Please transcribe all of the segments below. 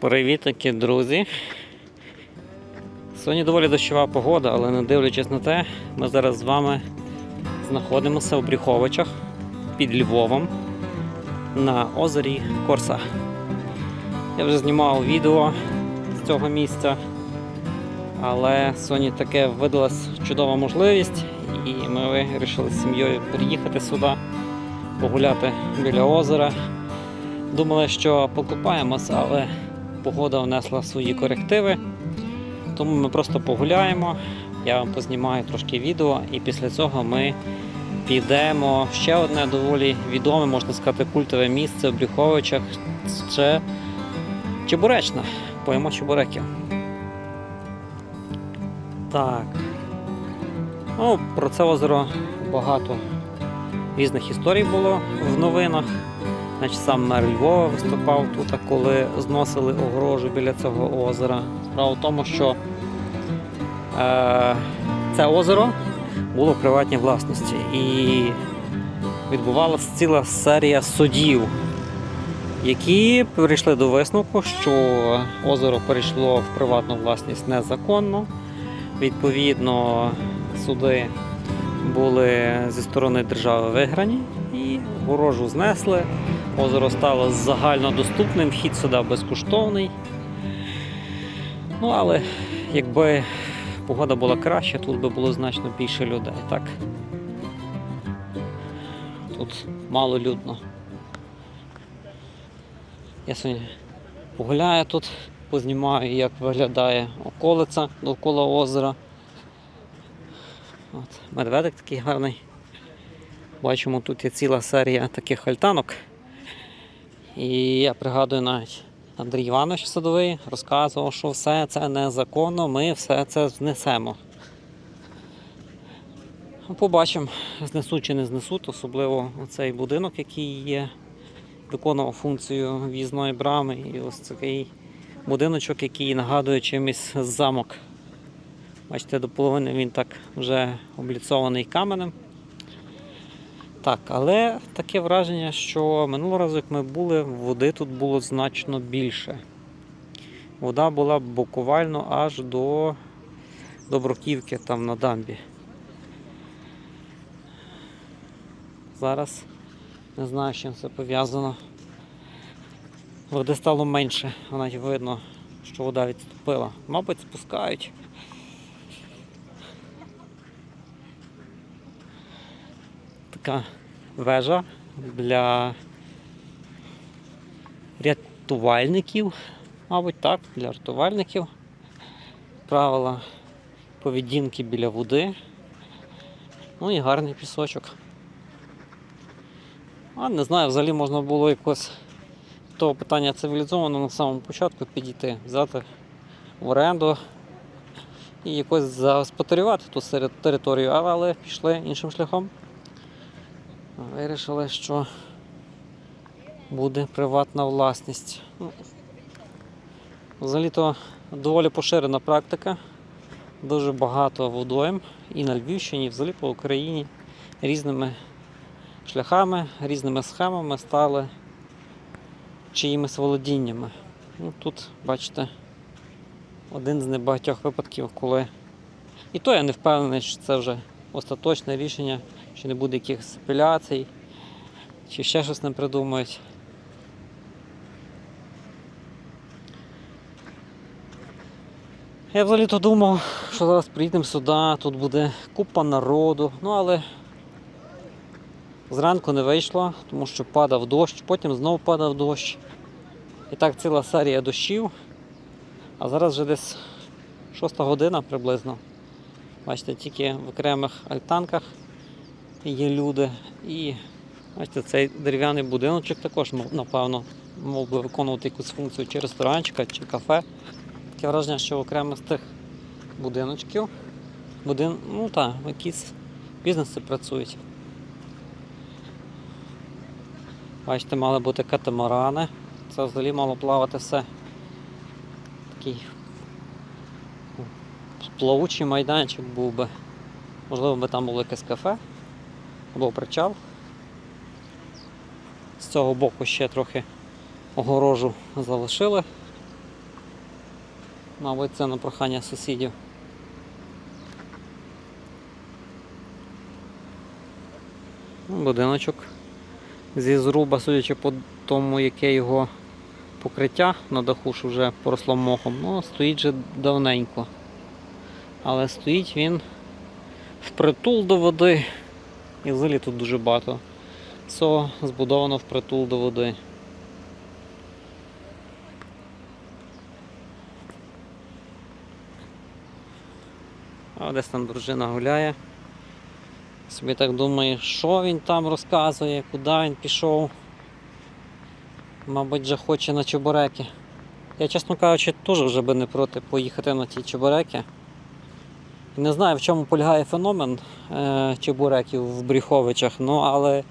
Привітики, друзі! Сьогодні доволі дощова погода, але не дивлячись на те, ми зараз з вами знаходимося у Брюховичах під Львовом на озері Корса. Я вже знімав відео з цього місця, але сьогодні таке видалась чудова можливість, і ми вирішили з сім'єю приїхати сюди, погуляти біля озера. Думали, що покупаємось, але погода внесла свої корективи. Тому ми просто погуляємо. Я вам познімаю трошки відео, і після цього ми підемо в ще одне доволі відоме, можна сказати, культове місце в Брюховичах. Це Чебуречна. Поїмо чебуреків. Так. Ну, про це озеро багато різних історій було в новинах. Значить, сам мер Львова виступав тут, коли зносили огорожу біля цього озера. Справа в тому, що е, це озеро було в приватній власності і відбувалася ціла серія судів, які прийшли до висновку, що озеро перейшло в приватну власність незаконно. Відповідно, суди були зі сторони держави виграні і огорожу знесли. Озеро стало загальнодоступним, вхід сюди безкоштовний. Ну, але якби погода була краща, тут би було значно більше людей, так? Тут мало людно. Я сьогодні погуляю тут, познімаю, як виглядає околиця довкола озера. От, медведик такий гарний. Бачимо, тут є ціла серія таких альтанок. І я пригадую навіть Андрій Іванович Садовий розказував, що все це незаконно, ми все це знесемо. Побачимо, знесуть чи не знесуть, особливо цей будинок, який є, виконував функцію в'їзної брами. І ось такий будиночок, який нагадує чимось замок. Бачите, до половини він так вже обліцований каменем. Так, але таке враження, що минулого разу, як ми були, води тут було значно більше. Вода була буквально аж до, до бруківки там на дамбі. Зараз не знаю, з чим це пов'язано. Води стало менше, навіть видно, що вода відступила. Мабуть, спускають. така вежа для рятувальників, мабуть, так, для рятувальників. Правила поведінки біля води. Ну і гарний пісочок. А не знаю, взагалі можна було якось того питання цивілізовано на самому початку підійти, взяти в оренду і якось заспотарювати ту територію, але пішли іншим шляхом. Вирішили, що буде приватна власність. Ну, Взагалі-то доволі поширена практика. Дуже багато водойм і на Львівщині, і взагалі по Україні різними шляхами, різними схемами стали чиїмись володіннями. Ну, тут, бачите, один з небагатьох випадків, коли. І то я не впевнений, що це вже остаточне рішення, що не буде якихось апеляцій, чи ще щось не придумають. Я взагалі-то думав, що зараз приїдемо сюди, тут буде купа народу, ну але зранку не вийшло, тому що падав дощ, потім знову падав дощ. І так ціла серія дощів. А зараз вже десь 6 година приблизно. Бачите, тільки в окремих альтанках є люди. І бачите, цей дерев'яний будиночок також, напевно, мав би виконувати якусь функцію чи ресторанчика, чи кафе. Таке враження, що в окремих з тих будиночків, будин... ну так, якісь бізнеси працюють. Бачите, мали бути катамарани. Це взагалі мало плавати все. Такий плавучий майданчик був би. Можливо, би там було якесь кафе або причал. З цього боку ще трохи огорожу залишили. Мабуть, це на прохання сусідів. Ну, Будиночок зі зруба, судячи по тому, яке його покриття на даху, що вже поросло мохом, ну, стоїть же давненько. Але стоїть він впритул до води. І взагалі тут дуже багато. Всього збудовано впритул до води. А десь там дружина гуляє. Собі так думає, що він там розказує, куди він пішов. Мабуть, вже хоче на чебуреки. Я, чесно кажучи, теж вже би не проти поїхати на ті чебуреки. Не знаю, в чому полягає феномен е, чебуреків в Бріховичах, ну але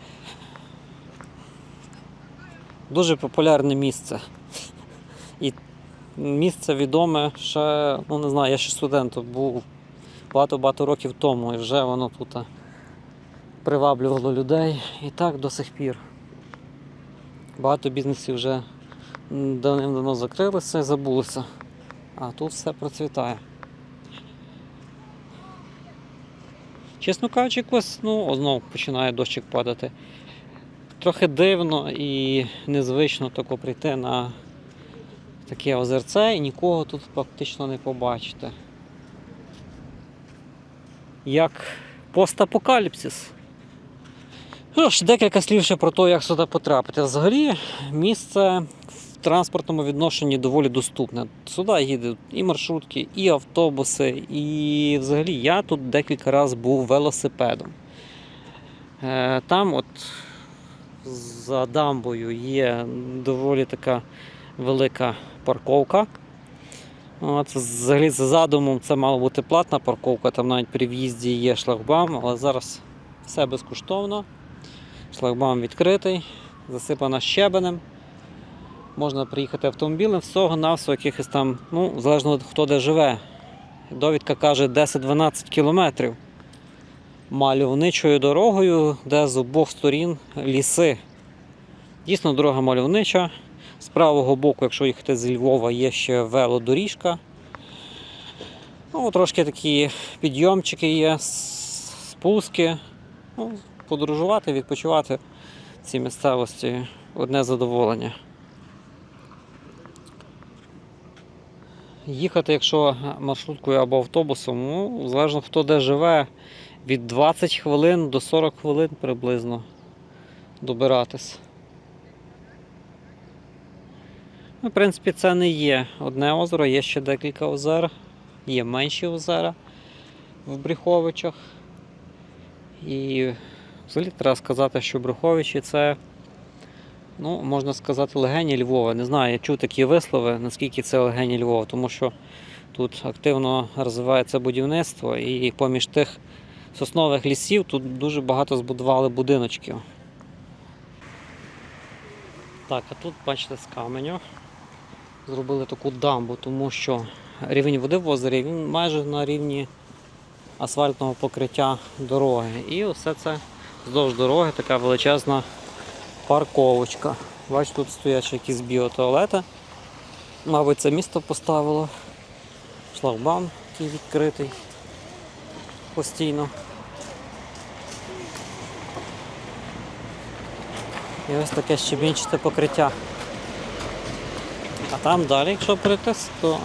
дуже популярне місце. І місце відоме ще, ну не знаю, я ще студентом був багато-багато років тому, і вже воно тут е, приваблювало людей. І так до сих пір. Багато бізнесів вже давним-давно закрилися і забулися. А тут все процвітає. Чесно кажучи, якось, ну, знову починає дощик падати. Трохи дивно і незвично тако прийти на таке озерце і нікого тут фактично не побачити. Як постапокаліпсис. Ну ж, декілька слів ще про те, як сюди потрапити. Взагалі, місце транспортному відношенні доволі доступне. Сюди їдуть і маршрутки, і автобуси, і взагалі я тут декілька разів був велосипедом. Е, Там, от за дамбою, є доволі така велика парковка. От, взагалі, за задумом, це мала бути платна парковка, там навіть при в'їзді є шлагбаум, але зараз все безкоштовно. Шлагбаум відкритий, засипана щебенем. Можна приїхати автомобілем, всього навсього якихось там, ну, залежно хто де живе. Довідка каже 10-12 кілометрів мальовничою дорогою, де з обох сторін ліси. Дійсно, дорога мальовнича. З правого боку, якщо їхати з Львова, є ще велодоріжка. Ну, трошки такі підйомчики є, спуски. Ну, подорожувати, відпочивати в цій місцевості одне задоволення. Їхати, якщо маршруткою або автобусом, ну, залежно хто де живе, від 20 хвилин до 40 хвилин приблизно добиратись. Ну, в принципі, це не є одне озеро, є ще декілька озер, є менші озера в Бріховичах. І взагалі треба сказати, що Брюховичі це, ну, можна сказати, легені Львова. Не знаю, я чув такі вислови, наскільки це легені Львова, тому що тут активно розвивається будівництво і поміж тих соснових лісів тут дуже багато збудували будиночків. Так, а тут, бачите, з каменю зробили таку дамбу, тому що рівень води в озері він майже на рівні асфальтного покриття дороги. І все це вздовж дороги така величезна парковочка. Бачите, тут стоять якісь біотуалети. Мабуть, це місто поставило. Шлагбаум який відкритий постійно. І ось таке щебінчате покриття. А там далі, якщо пройтись, то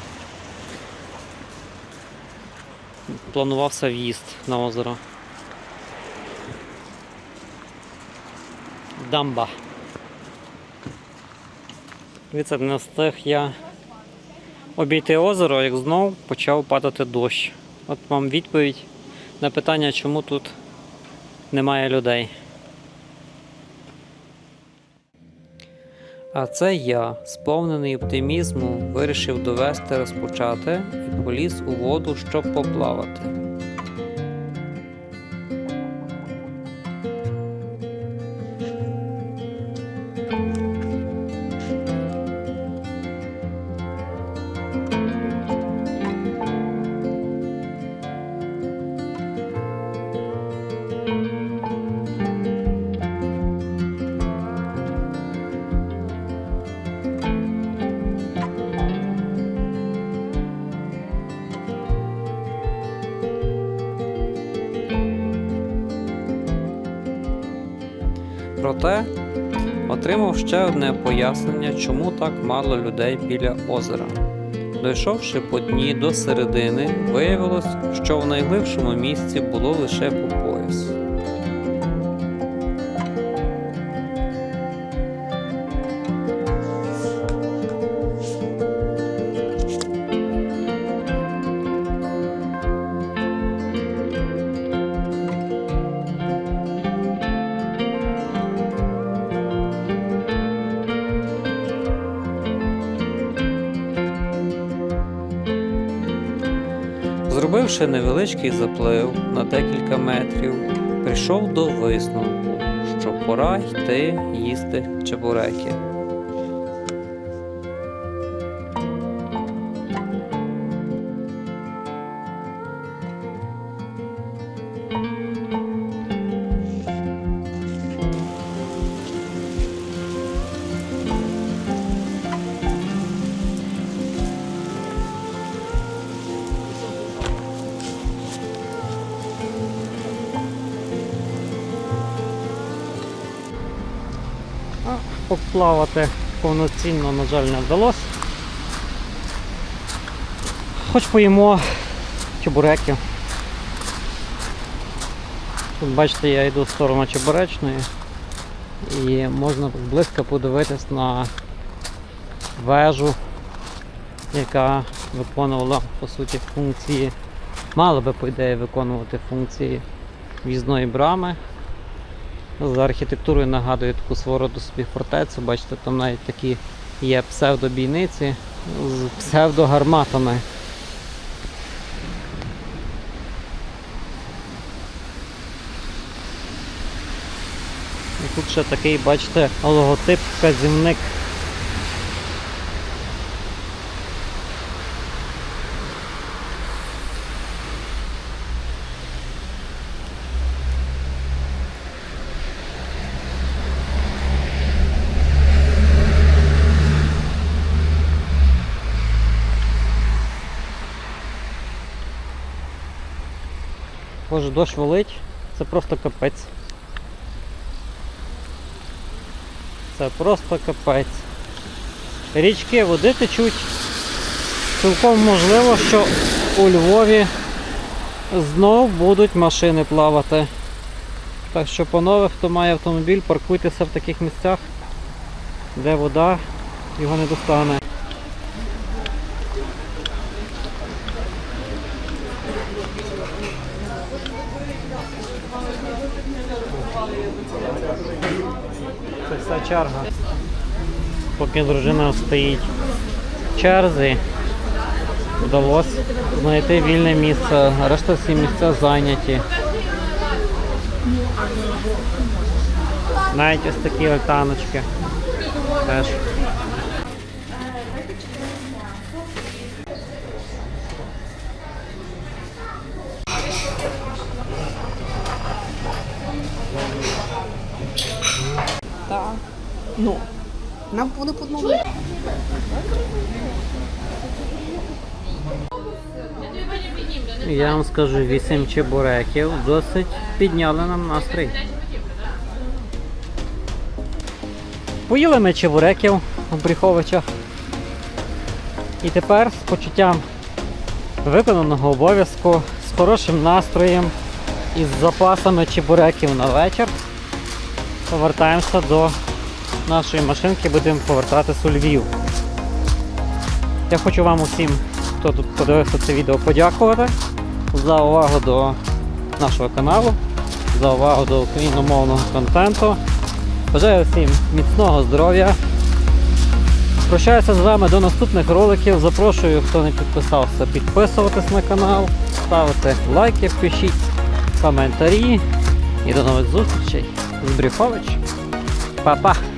планувався в'їзд на озеро. Дамба. Дивіться, не встиг я обійти озеро, як знов почав падати дощ. От вам відповідь на питання, чому тут немає людей. А це я, сповнений оптимізму, вирішив довести розпочати і поліз у воду, щоб поплавати. Проте отримав ще одне пояснення, чому так мало людей біля озера. Дойшовши по дні до середини, виявилось, що в найглибшому місці було лише по Зробивши невеличкий заплив на декілька метрів, прийшов до висновку, що пора йти їсти чебуреки. Поплавати повноцінно, на жаль, не вдалося. Хоч поїмо чебуреків. Тут бачите, я йду в сторону чебуречної і можна близько подивитись на вежу, яка виконувала по суті функції, мала би по ідеї виконувати функції в'їзної брами. За архітектурою нагадує таку свороду роду собі фортецю. Бачите, там навіть такі є псевдобійниці з псевдогарматами. І тут ще такий, бачите, логотип, вказівник. Боже, дощ валить, це просто капець. Це просто капець. Річки води течуть. Цілком можливо, що у Львові знов будуть машини плавати. Так що, панове, хто має автомобіль, паркуйтеся в таких місцях, де вода його не достане. Поки дружина стоїть в черзі, вдалося знайти вільне місце, решта всі місця зайняті. Навіть ось такі альтаночки. Теж. Так. Ну, нам буде подмовити. Я вам скажу, 8 чебуреків досить підняли нам настрій. Поїли ми чебуреків в Бріховичах. І тепер з почуттям виконаного обов'язку, з хорошим настроєм і з запасами чебуреків на вечір повертаємося до нашої машинки, будемо повертатися у Львів. Я хочу вам усім, хто тут подивився це відео, подякувати за увагу до нашого каналу, за увагу до україномовного контенту. Бажаю всім міцного здоров'я. Прощаюся з вами до наступних роликів. Запрошую, хто не підписався, підписуватись на канал, ставити лайки, пишіть коментарі. І до нових зустрічей з Брюхович. Па-па!